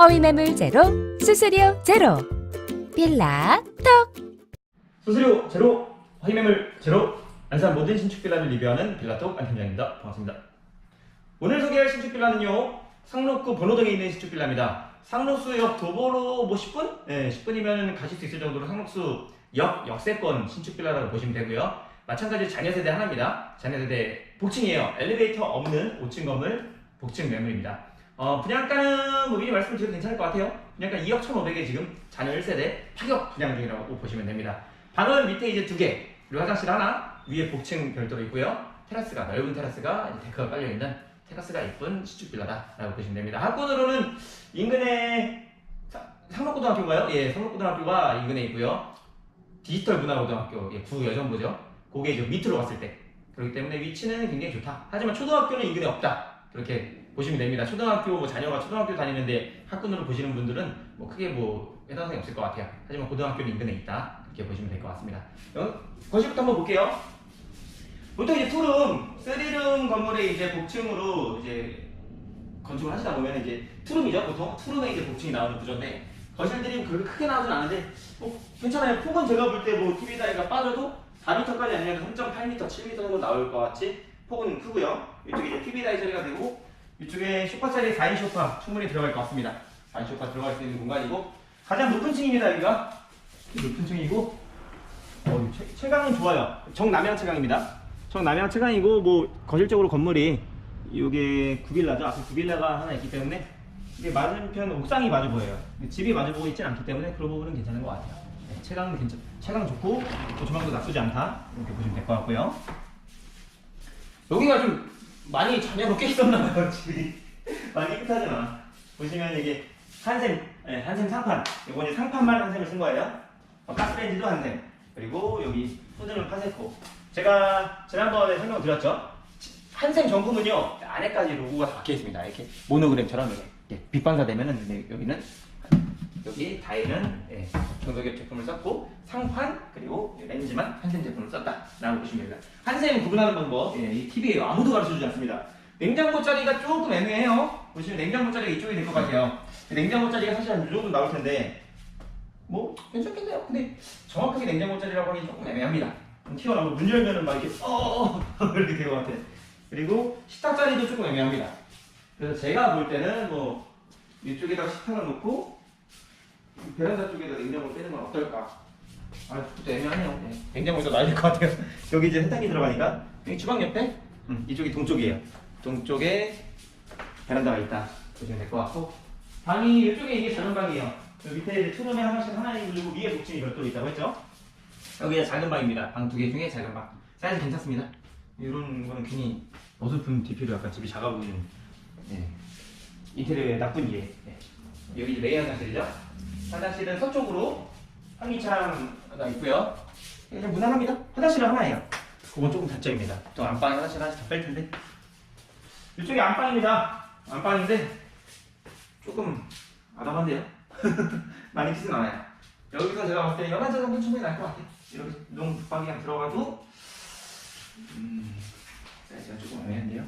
허위매물 제로, 수수료 제로. 빌라 톡. 수수료 제로, 허위매물 제로, 안산 모든 신축 빌라를 리뷰하는 빌라톡 안팀장입니다. 반갑습니다. 오늘 소개할 신축 빌라는요, 상록구 번호동에 있는 신축 빌라입니다. 상록수역 도보로 뭐 10분? 네, 10분이면 가실 수 있을 정도로 상록수 역 역세권 신축 빌라라고 보시면 되고요. 마찬가지로 자녀세대 하나입니다. 자녀세대 복층이에요. 엘리베이터 없는 5층 건물 복층 매물입니다. 어, 분양가는 뭐 미리 말씀을 드려도 괜찮을 것 같아요. 분양가 2억 1,500에 지금 자녀 1세대 파격 분양 중이라고 보시면 됩니다. 방은 밑에 이제 두 개, 그리고 화장실 하나, 위에 복층 별도로 있고요. 테라스가 넓은 테라스가 데크가 깔려 있는 테라스가 이쁜 시축 빌라다라고 보시면 됩니다. 학군으로는 인근에 사- 상록고등학교인가요? 예, 상록고등학교가 인근에 있고요. 디지털 문화고등학교, 예, 구여정부죠. 그게 밑으로 갔을 때 그렇기 때문에 위치는 굉장히 좋다. 하지만 초등학교는 인근에 없다. 그렇게 보시면 됩니다. 초등학교 뭐 자녀가 초등학교 다니는데 학군으로 보시는 분들은 뭐 크게 뭐 해당성이 없을 것 같아요. 하지만 고등학교는 인근에 있다. 이렇게 보시면 될 것 같습니다. 어, 거실부터 한번 볼게요. 보통 이제 투룸, 쓰리룸 건물에 이제 복층으로 이제 건축을 하시다 보면 이제 투룸이죠. 보통 투룸에 이제 복층이 나오는 구조인데 거실들이 그렇게 크게 나오진 않은데 뭐 괜찮아요. 폭은 제가 볼 때 뭐 TV 다이가 빠져도 4m까지 아니라 3.8m, 7m 정도 나올 것 같이 폭은 크고요. 이쪽에 이제 TV 다이 처리가 되고 이쪽에 소파 자리 4인 소파 충분히 들어갈 것 같습니다. 4인 소파 들어갈 수 있는 공간이고 가장 높은 층입니다. 여기가 높은 층이고 어, 채, 채광은 좋아요. 정남향 채광입니다. 정남향 채광이고 뭐 거실적으로 건물이 이게 구빌라죠. 앞에 구빌라가 하나 있기 때문에 이게 맞은편 옥상이 마주 보여요. 집이 마주 보고 있진 않기 때문에 그런 부분은 괜찮은 것 같아요. 네, 채광은 괜찮, 채광 좋고 또 조망도 나쁘지 않다 이렇게 보시면 될 것 같고요. 여기가 좀 많이 자녀로 꽤 있었나 봐요 집이. 많이 깨끗하지만 보시면 이게 한샘 네, 한샘 상판. 이제 상판만 한샘을 쓴 거예요. 어, 가스레인지도 한샘. 그리고 여기 소드는 파세코. 제가 지난번에 설명드렸죠? 한샘 정품은요 안에까지 로고가 다 박혀 있습니다. 이렇게 모노그램처럼 이렇게 예, 빛반사 되면은 네, 여기는 여기 다이는 예, 정석엽 제품을 썼고 상판 그리고 렌즈만 한샘 제품을 썼다라고 보시면 됩니다. 한샘 구분하는 방법 예, 이 팁이에요. 아무도 가르쳐주지 않습니다. 냉장고 자리가 조금 애매해요. 보시면 냉장고 자리가 이쪽이 될 것 같아요. 냉장고 자리가 사실 한이 정도 나올 텐데 뭐 괜찮겠네요. 근데 정확하게 냉장고 자리라고 하기 조금 애매합니다. 좀 튀어나오고 문 열면은 막 이렇게 어어어 이렇게 될 것 같아. 그리고 식탁 자리도 조금 애매합니다. 그래서 제가 볼 때는 뭐 이쪽에다가 식탁을 놓고 베란다 쪽에다 냉장고 빼는 건 어떨까? 아, 그것도 애매하네요. 네. 냉장고에서 될것 같아요. 여기 이제 세탁기 들어가니까 여기 주방 옆에 음, 이쪽이 동쪽이에요. 동쪽에 베란다가 있다 보시면 될 것 같고 방이 이쪽에 이게 작은 방이에요. 여기 밑에 이제 투룸에 화장실 하나 있고 위에 복층이 별도로 있다고 했죠? 여기가 작은 방입니다. 방 두 개 중에 작은 방. 사이즈 괜찮습니다. 이런 거는 괜히 어설픈 DP로 약간 집이 작아 보이는 예. 인테리어의 나쁜 예. 예. 여기 메인 화장실이죠. 화장실은 서쪽으로 환기창가 있고요. 이제 무난합니다. 화장실은 하나예요. 그건 조금 단점입니다. 또 안방에 화장실 하나씩 더뺄 텐데. 이쪽이 안방입니다. 안방인데 조금 아담한데요. 많이 크진 않아요. 여기서 제가 봤을 때 11자 정도 충분히 날 것 같아요. 이렇게 농 붙박이랑 들어가도 음, 사이즈가 조금 애매한데요.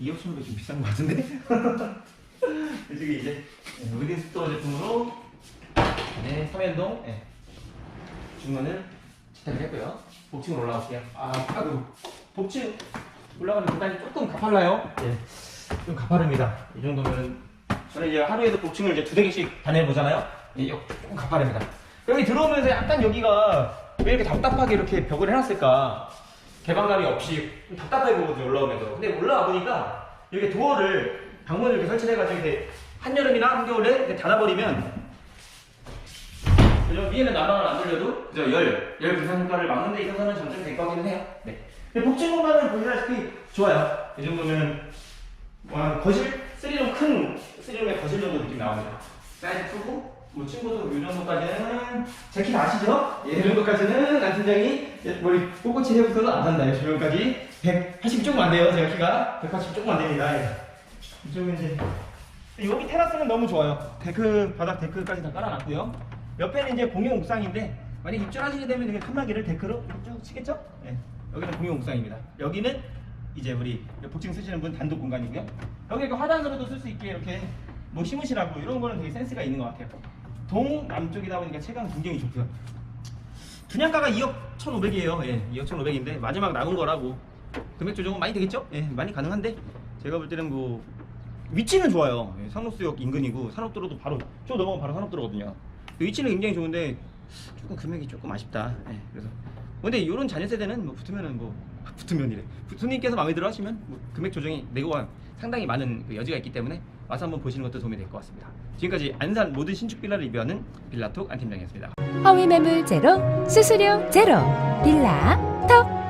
2억 1 0 0좀 비싼 것 같은데? 이쪽에 이제 우리딘 스토어 제품으로 네, 서면동 네. 중문을 채택을 했고요. 복층으로 올라갈게요. 아, 아이고, 복층 올라가는 계단이 조금 가팔라요. 예, 좀 가파릅니다. 이 정도면 저는 이제 하루에도 복층을 이제 두세 개씩 다녀보잖아요. 예, 요- 조금 가파릅니다. 여기 들어오면서 약간 여기가 왜 이렇게 답답하게 이렇게 벽을 해놨을까? 개방감이 없이 좀 답답해 보거든요, 올라오면서. 근데 올라와 보니까 이렇게 도어를, 방문을 이렇게 설치해가지고 이렇게 한여름이나 한겨울에 닫아버리면 그죠? 위에는 난방을 안 돌려도 그죠? 열, 열 분산 효과를 막는 데 있어서는 장점이 될것 같기는 해요. 네. 근데 복층 공간은 보시다시피 좋아요. 이 정도면 와, 거실, 쓰리룸 큰 쓰리룸의 거실 정도 느낌 나옵니다. 사이즈 크고 뭐 친구도 이 정도까지는 제키 아시죠? 예, 이 정도까지는 안 팀장이 머리 꼿꼿이 해부터도 안 산다. 이 정도까지 180 조금 안 돼요. 제가 키가 180 조금 안 됩니다. 예. 이쪽은 이제 여기 테라스는 너무 좋아요. 데크 바닥 데크까지 다 깔아놨고요. 옆에는 이제 공용 옥상인데 만약 입주하시게 되면 이렇게 칸막이를 데크로 쭉 치겠죠? 예. 여기는 공용 옥상입니다. 여기는 이제 우리 복층 쓰시는 분 단독 공간이고요. 여기 화단으로도 쓸 수 있게 이렇게 뭐 심으시라고 이런 거는 되게 센스가 있는 것 같아요. 동 남쪽이다 보니까 채광 굉장히 좋고요. 분양가가 2억 1,500이에요. 예, 2억 1,500인데 마지막 남은 거라고 금액 조정은 많이 되겠죠? 예, 많이 가능한데 제가 볼 때는 뭐 위치는 좋아요. 예, 상록수역 인근이고 산업도로도 바로 저 넘어가면 바로 산업도로거든요. 위치는 굉장히 좋은데 조금 금액이 조금 아쉽다. 예, 그래서 근데 이런 자녀 세대는 뭐 붙으면은 뭐 붙으면이래. 손님께서 마음에 들어 하시면 뭐 금액 조정이 내고가 상당히 많은 그 여지가 있기 때문에 와서 한번 보시는 것도 도움이 될 것 같습니다. 지금까지 안산 모든 신축 빌라를 리뷰하는 빌라톡 안 팀장이었습니다. 허위 매물 제로, 수수료 제로. 빌라 톡.